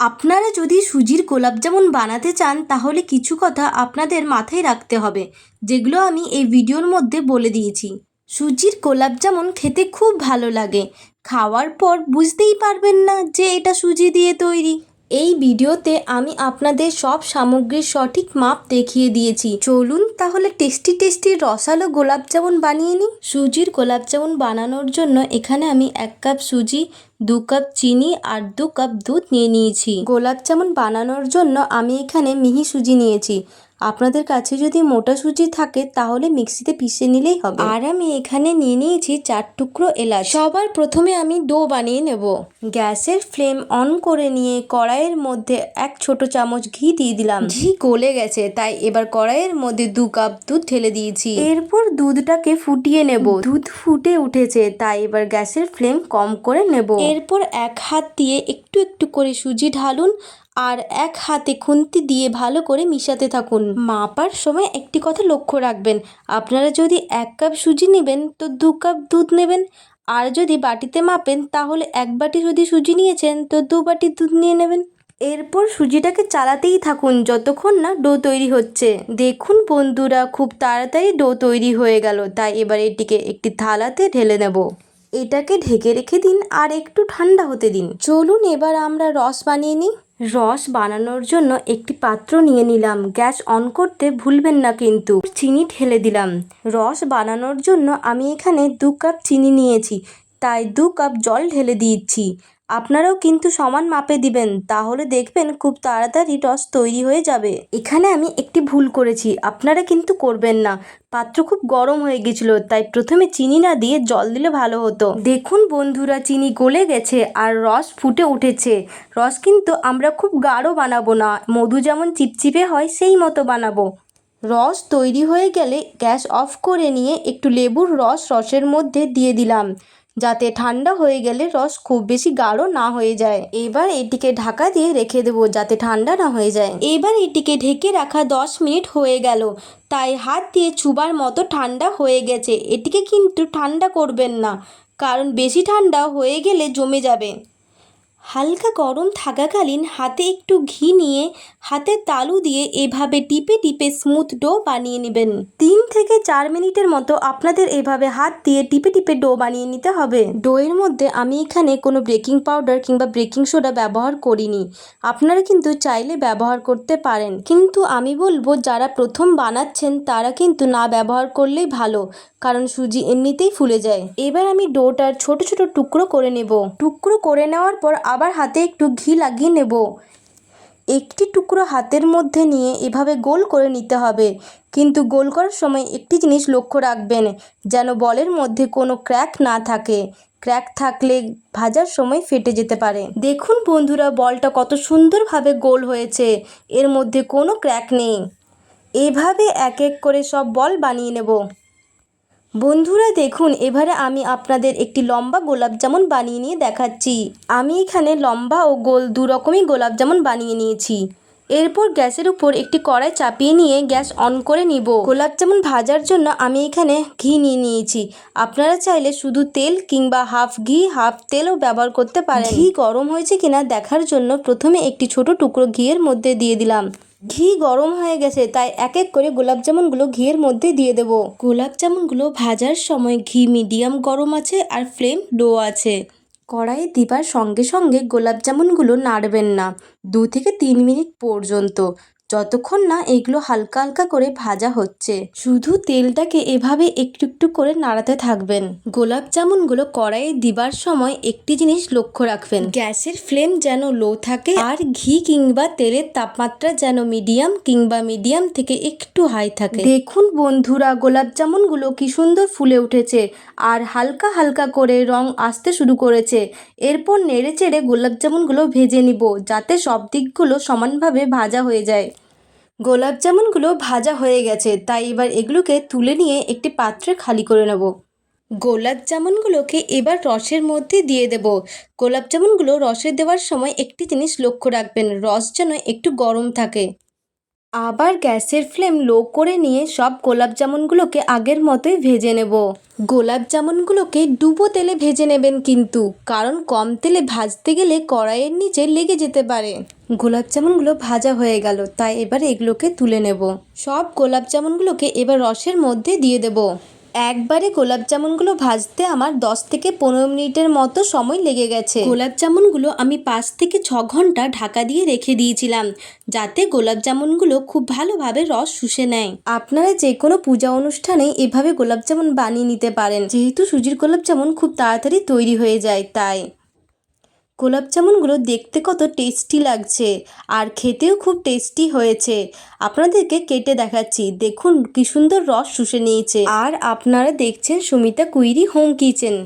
আপনারা যদি সুজির গোলাপ গোলাপজামুন বানাতে চান, তাহলে কিছু কথা আপনাদের মাথায় রাখতে হবে, যেগুলো আমি এই ভিডিওর মধ্যে বলে দিয়েছি। সুজির গোলাপ গোলাপজামুন খেতে খুব ভালো লাগে। খাওয়ার পর বুঝতেই পারবেন না যে এটা সুজি দিয়ে তৈরি। এই ভিডিওতে আমি আপনাদের সব সামগ্রীর সঠিক মাপ দেখিয়ে দিয়েছি। চলুন তাহলে টেস্টি টেস্টি রসালো গোলাপ গোলাপজামুন বানিয়ে নিই। সুজির গোলাপ গোলাপজামুন বানানোর জন্য এখানে আমি এক কাপ সুজি দু কাপ চিনি আর দু কাপ দুধ নিয়ে নিয়েছি। গোলাপ জামুন বানানোর জন্য আমি এখানে মিহি সুজি নিয়েছি। আপনাদের কাছে যদি মোটা সুজি থাকে, তাহলে মিক্সিতে পিষে নিলেই হবে। আর আমি এখানে নিয়ে নিয়েছি চার টুকরো এলাচ। সবার প্রথমে আমি ডো বানিয়ে নেব। গ্যাসের ফ্লেম অন করে নিয়ে কড়াইয়ের মধ্যে এক ছোট চামচ ঘি দিয়ে দিলাম। ঘি গলে গেছে, তাই এবার কড়াইয়ের মধ্যে দু কাপ দুধ ঢেলে দিয়েছি। এরপর দুধটাকে ফুটিয়ে নেব। দুধ ফুটে উঠেছে, তাই এবার গ্যাসের ফ্লেম কম করে নেব। এরপর এক হাত দিয়ে একটু একটু করে সুজি ঢালুন আর এক হাতে খুন্তি দিয়ে ভালো করে মিশাতে থাকুন। মাপার সময় একটি কথা লক্ষ্য রাখবেন। আপনারা যদি এক কাপ সুজি নেবেন, তো দু কাপ দুধ নেবেন। আর যদি বাটিতে মাপেন, তাহলে এক বাটি যদি সুজি নিয়েছেন, তো দু বাটি দুধ নিয়ে নেবেন। এরপর সুজিটাকে চালাতেই থাকুন যতক্ষণ না ডো তৈরি হচ্ছে। দেখুন বন্ধুরা, খুব তাড়াতাড়ি ডো তৈরি হয়ে গেল। তাই এবার এটিকে একটি থালাতে ঢেলে নেব। এটাকে ঢেকে রেখে দিন আর একটু ঠান্ডা হতে দিন। চলুন এবার আমরা রস বানিয়ে নিই। রস বানানোর জন্য একটি পাত্র নিয়ে নিলাম। গ্যাস অন করতে ভুলবেন না কিন্তু। চিনি ঢেলে দিলাম। রস বানানোর জন্য আমি এখানে দু কাপ চিনি নিয়েছি। তাই দু কাপ জল ঢেলে দিচ্ছি। আপনারাও কিন্তু সমান মাপে দিবেন, তাহলে দেখবেন খুব তাড়াতাড়ি রস তৈরি হয়ে যাবে। এখানে আমি একটি ভুল করেছি, আপনারা কিন্তু করবেন না। পাত্র খুব গরম হয়ে গেছিল, তাই প্রথমে চিনি না দিয়ে জল দিলে ভালো হতো। দেখুন বন্ধুরা, চিনি গলে গেছে আর রস ফুটে উঠেছে। রস কিন্তু আমরা খুব গাঢ় বানাবো না, মধু যেমন চিপচিপে হয় সেই মতো বানাবো। রস তৈরি হয়ে গেলে গ্যাস অফ করে নিয়ে একটু লেবুর রস, রসের মধ্যে দিয়ে দিলাম। যাতে ঠান্ডা হয়ে গেলে রস খুব বেশি গাঢ় না হয়ে যায়। এবার এটিকে ঢাকা দিয়ে রেখে দেবো যাতে ঠান্ডা না হয়ে যায়। এবার এটিকে ঢেকে রাখা দশ মিনিট হয়ে গেল। তাই হাত দিয়ে চুবার মতো ঠান্ডা হয়ে গেছে। এটিকে কিন্তু ঠান্ডা করবেন না, কারণ বেশি ঠান্ডা হয়ে গেলে জমে যাবে। হালকা গরম থাকাকালীন হাতে একটু ঘি নিয়ে হাতে তালু দিয়ে এভাবে টিপে টিপে স্মুথ ডো বানিয়ে নেবেন। তিন থেকে চার মিনিটের মতো আপনাদের এভাবে হাত দিয়ে টিপে টিপে ডো বানিয়ে নিতে হবে। ডোয়ের মধ্যে আমি এখানে কোনো বেকিং পাউডার কিংবা বেকিং সোডা ব্যবহার করিনি। আপনারা কিন্তু চাইলে ব্যবহার করতে পারেন। কিন্তু আমি বলব, যারা প্রথম বানাচ্ছেন তারা কিন্তু না ব্যবহার করলেই ভালো, কারণ সুজি এমনিতেই ফুলে যায়। এবার আমি ডোটার ছোট ছোট টুকরো করে নেব। টুকরো করে নেওয়ার পর আবার হাতে একটু ঘি লাগিয়ে নেব। একটি টুকরো হাতের মধ্যে নিয়ে এভাবে গোল করে নিতে হবে। কিন্তু গোল করার সময় একটি জিনিস লক্ষ্য রাখবেন, যেন বলের মধ্যে কোনো ক্র্যাক না থাকে। ক্র্যাক থাকলে ভাজার সময় ফেটে যেতে পারে। দেখুন বন্ধুরা, বলটা কত সুন্দরভাবে গোল হয়েছে। এর মধ্যে কোনো ক্র্যাক নেই। এভাবে এক এক করে সব বল বানিয়ে নেব। বন্ধুরা দেখুন, এবারে আমি আপনাদের একটি লম্বা গোলাপ জামুন বানিয়ে নিয়ে দেখাচ্ছি। আমি এখানে লম্বা ও গোল দু রকমই গোলাপ জামুন বানিয়ে নিয়েছি। এরপর গ্যাসের উপর একটি কড়াই চাপিয়ে নিয়ে গ্যাস অন করে নিব। গোলাপ জামুন ভাজার জন্য আমি এখানে ঘি নিয়ে নিয়েছি। আপনারা চাইলে শুধু তেল কিংবা হাফ ঘি, হাফ তেলও ব্যবহার করতে পারেন। ঘি গরম হয়েছে কিনা দেখার জন্য প্রথমে একটি ছোট টুকরো ঘিয়ের মধ্যে দিয়ে দিলাম। ঘি গরম হয়ে গেছে, তাই এক এক করে গোলাপ জামুনগুলো ঘিয়ের মধ্যে দিয়ে দেবো। গোলাপ জামুনগুলো ভাজার সময় ঘি মিডিয়াম গরম আছে আর ফ্লেম লো আছে। কড়াইয়ে দিবার সঙ্গে সঙ্গে গোলাপ জামুনগুলো নাড়বেন না। দু থেকে তিন মিনিট পর্যন্ত। যতক্ষণ না এগুলো হালকা হালকা করে ভাজা হচ্ছে। শুধু তেলটাকে এভাবে একটু একটু করে নাড়াতে থাকবেন। গোলাপ জামুনগুলো কড়াইয়ে দিবার সময় একটি জিনিস লক্ষ্য রাখবেন। গ্যাসের ফ্লেম যেন লো থাকে আর ঘি কিংবা তেলের তাপমাত্রা যেন মিডিয়াম কিংবা মিডিয়াম থেকে একটু হাই থাকে। দেখুন বন্ধুরা, গোলাপ জামুনগুলো কি সুন্দর ফুলে উঠেছে আর হালকা হালকা করে রং আসতে শুরু করেছে। এরপর নেড়ে চেড়ে গোলাপ জামুনগুলো ভেজে নিব যাতে সব দিকগুলো সমানভাবে ভাজা হয়ে যায়। গোলাপ জামুনগুলো ভাজা হয়ে গেছে, তাই এবার এগুলোকে তুলে নিয়ে একটি পাত্রে খালি করে নেব। গোলাপ জামুনগুলোকে এবার রসের মধ্যে দিয়ে দেব। গোলাপ জামুনগুলো রসে দেওয়ার সময় একটি জিনিস লক্ষ্য রাখবেন, রস যেন একটু গরম থাকে। আবার গ্যাসের ফ্লেম লো করে নিয়ে সব গোলাপ জামুনগুলোকে আগের মতোই ভেজে নেব। গোলাপ জামুনগুলোকে ডুবো তেলে ভেজে নেবেন কিন্তু, কারণ কম তেলে ভাজতে গেলে কড়াইয়ের নিচে লেগে যেতে পারে। গোলাপ জামুনগুলো ভাজা হয়ে গেল, তাই এবার এগুলোকে তুলে নেব। সব গোলাপ জামুনগুলোকে এবার রসের মধ্যে দিয়ে দেব। একবারে গোলাপ জামুনগুলো ভাজতে আমার দশ থেকে পনেরো মিনিটের মতো সময় লেগে গেছে। গোলাপ জামুনগুলো আমি পাঁচ থেকে ছ ঘণ্টা ঢাকা দিয়ে রেখে দিয়েছিলাম, যাতে গোলাপ জামুনগুলো খুব ভালোভাবে রস শুষে নেয়। আপনারা যে কোনো পূজা অনুষ্ঠানে এভাবে গোলাপ জামুন বানিয়ে নিতে পারেন, যেহেতু সুজির গোলাপ জামুন খুব তাড়াতাড়ি তৈরি হয়ে যায়, তাই। গোলাপ জামুনগুলো দেখতে কত টেস্টি লাগছে। আর খেতেও খুব টেস্টি হয়েছে। আপনাদেরকে কেটে দেখাচ্ছি। দেখুন কি সুন্দর রস শুষে নিয়েছে। আর আপনারা দেখছেন সুমিতা কুইরি হোম কিচেন।